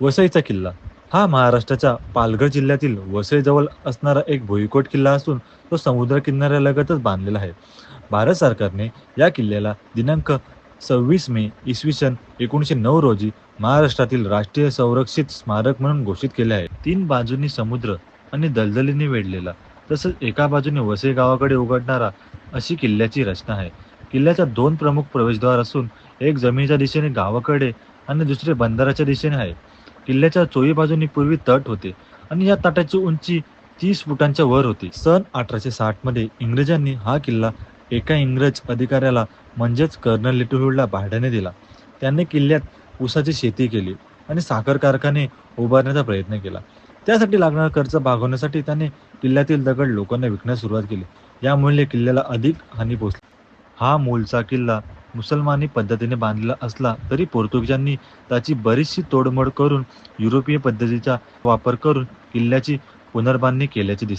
वसईचा किल्ला. हा महाराष्ट्राच्या पालघर जिल्ह्यातील वसईजवळ असणारा एक भुईकोट किल्ला असून तो समुद्र किनाऱ्यालगतच बांधलेला आहे. भारत सरकारने या किल्ल्याला दिनांक सव्वीस मे इसवी सन एकोणीसशे नऊ रोजी महाराष्ट्रातील राष्ट्रीय संरक्षित स्मारक म्हणून घोषित केले आहे. तीन बाजूंनी समुद्र आणि दलदलीने वेढलेला तसंच एका बाजूने वसई गावाकडे उघडणारा अशी किल्ल्याची रचना आहे. किल्ल्याच्या दोन प्रमुख प्रवेशद्वार असून एक जमिनीच्या दिशेने गावाकडे आणि दुसरे बंदराच्या दिशेने आहे. किल्ल्याच्या चोवी बाजूनी पूर्वी तट होते आणि या तटाची उंची तीस फुटांच्या वर होती. सन अठराशे साठमध्ये इंग्रजांनी हा किल्ला एका इंग्रज अधिकाऱ्याला म्हणजेच कर्नल लिटलहूडला भाड्याने दिला. त्याने किल्ल्यात ऊसाची शेती केली आणि साखर कारखाने उभारण्याचा प्रयत्न केला. त्यासाठी लागणारा खर्च भागवण्यासाठी त्याने किल्ल्यातील दगड लोकांना विकण्यास सुरुवात केली. यामुळे किल्ल्याला अधिक हानी पोचली हा मूलचा किल्ला मुसलमानी पद्धतीने बांधलेला असला तरी पोर्तुगीजांनी त्याची बरीचशी तोडमोड करून युरोपीय पद्धतीचा वापर करून किल्ल्याची पुनर्बांधणी केल्याचे दिसते.